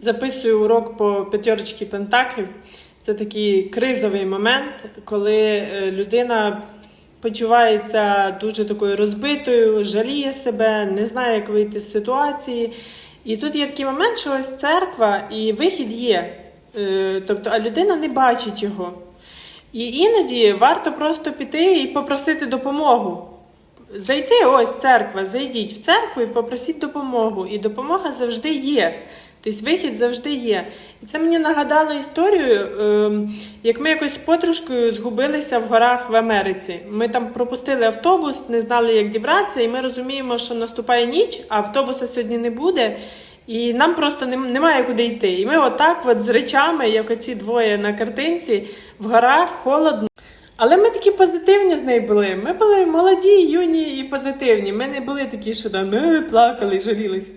Записую урок по п'ятерочці пентаклів. Це такий кризовий момент, коли е, людина почувається дуже такою розбитою, жаліє себе, не знає, як вийти з ситуації. І тут є такий момент, що ось церква і вихід є. Е, Тобто, а людина не бачить його. І іноді варто просто піти і попросити допомогу. Зайти, ось церква, зайдіть в церкву і попросіть допомогу. І допомога завжди є. Тобто вихід завжди є. І це мені нагадало історію, ем, як ми якось з подружкою згубилися в горах в Америці. Ми там пропустили автобус, не знали, як дібратися, і ми розуміємо, що наступає ніч, а автобуса сьогодні не буде. І нам просто немає куди йти. І ми отак, от з речами, як оці двоє на картинці, в горах холодно. Але ми такі позитивні з нею були. Ми були молоді, юні і позитивні. Ми не були такі, що там «Е, плакали, жалілись.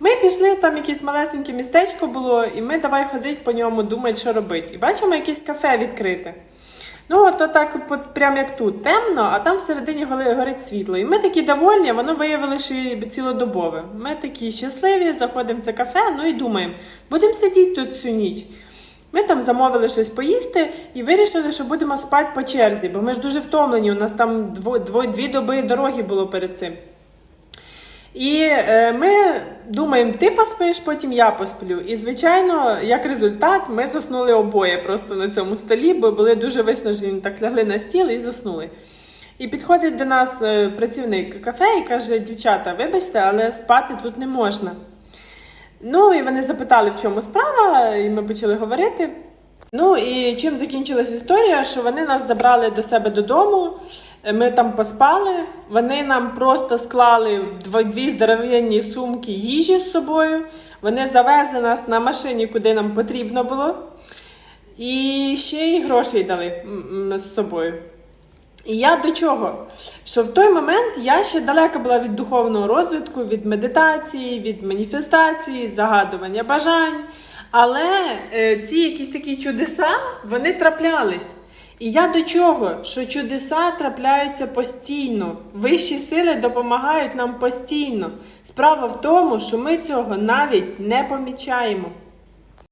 Ми пішли, там якесь малесеньке містечко було, і ми давай ходити по ньому, думати, що робити. І бачимо якесь кафе відкрите. Ну, от так, прям як тут, темно, а там всередині горить світло. І ми такі довольні, воно виявилося цілодобове. Ми такі щасливі, заходимо в це кафе, ну і думаємо, будемо сидіти тут всю ніч. Ми там замовили щось поїсти і вирішили, що будемо спати по черзі, бо ми ж дуже втомлені. У нас там дво, дві доби дороги було перед цим. І е, ми думаємо, ти поспиш, потім я посплю. І, звичайно, як результат, ми заснули обоє просто на цьому столі, бо були дуже виснажені, так лягли на стіл і заснули. І підходить до нас е, працівник кафе і каже: дівчата, вибачте, але спати тут не можна. Ну і вони запитали, в чому справа, і ми почали говорити. Ну і чим закінчилась історія, що вони нас забрали до себе додому, ми там поспали, вони нам просто склали дві здоровенні сумки їжі з собою. Вони завезли нас на машині, куди нам потрібно було, і ще й грошей дали з собою. І я до чого? Що в той момент я ще далека була від духовного розвитку, від медитації, від маніфестації, загадування бажань. Але е, ці якісь такі чудеса вони траплялись. І я до чого? Що чудеса трапляються постійно. Вищі сили допомагають нам постійно. Справа в тому, що ми цього навіть не помічаємо.